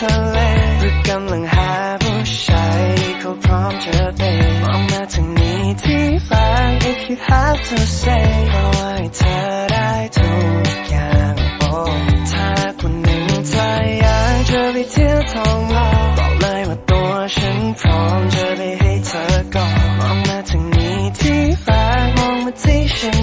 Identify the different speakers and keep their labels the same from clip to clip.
Speaker 1: ทะเลหรือกำลังหาผู้ชายเขาพร้อมจะเดทมองมาทางนี้ที่ฝัน if you have to say ขอให้เธอได้ทุกอย่างโอ้ถ้าคนหนึ่งเธออยากจะไปเที่ยวทองหล่อบอกเลยว่าตัวฉันพร้อมจะไปให้เธอก่อนมองมาทางนี้ที่ฟ้ามองมาที่ฉัน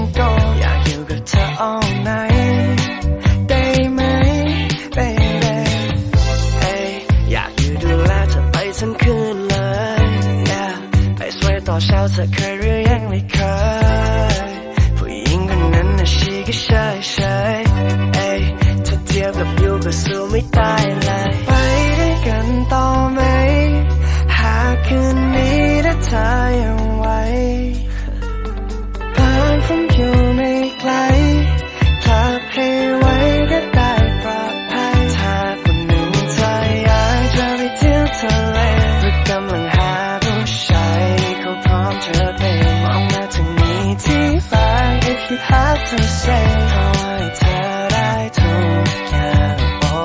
Speaker 1: อเช้าเธอเคยหรือยังไม่เคยผู้หญิงคนนั้นน่ะชีก็เฉยเฉยเอ้ยถ้าเทียบกับยูก็สู้ไม่ได้เลยไปด้วยกันต่อไหม หากคืนนี้ถ้าเธอยัง have to say ขอให้เธอได้ทุกอย่างโอ้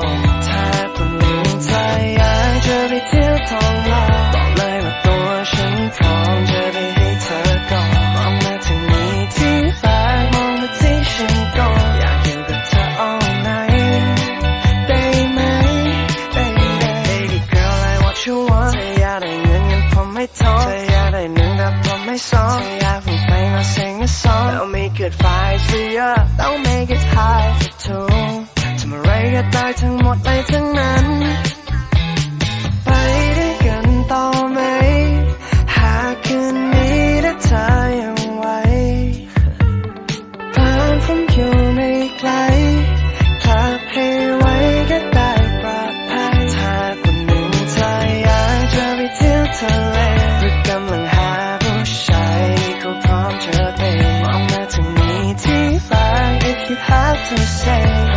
Speaker 1: ถ้าคนหนึ่งเธอยากจะไปเที่ยวทองหล่อบอกเลยว่าตัวฉันพร้อมจะไปให้เธอก่อนมองมาทางนี้ที่ฟ้ามองมาที่ฉันก็อยากอยู่กับเธอ all night ได้ไหม baby baby girl I what you want เธออยากได้เงินเงินผมไม่ทอนเธออยากได้หนึ่งแต่ผมไม่สอง make it five for you ต้อง make it high for two ทำอะไรก็ได้ทั้งหมดไปทั้งนั้น to say.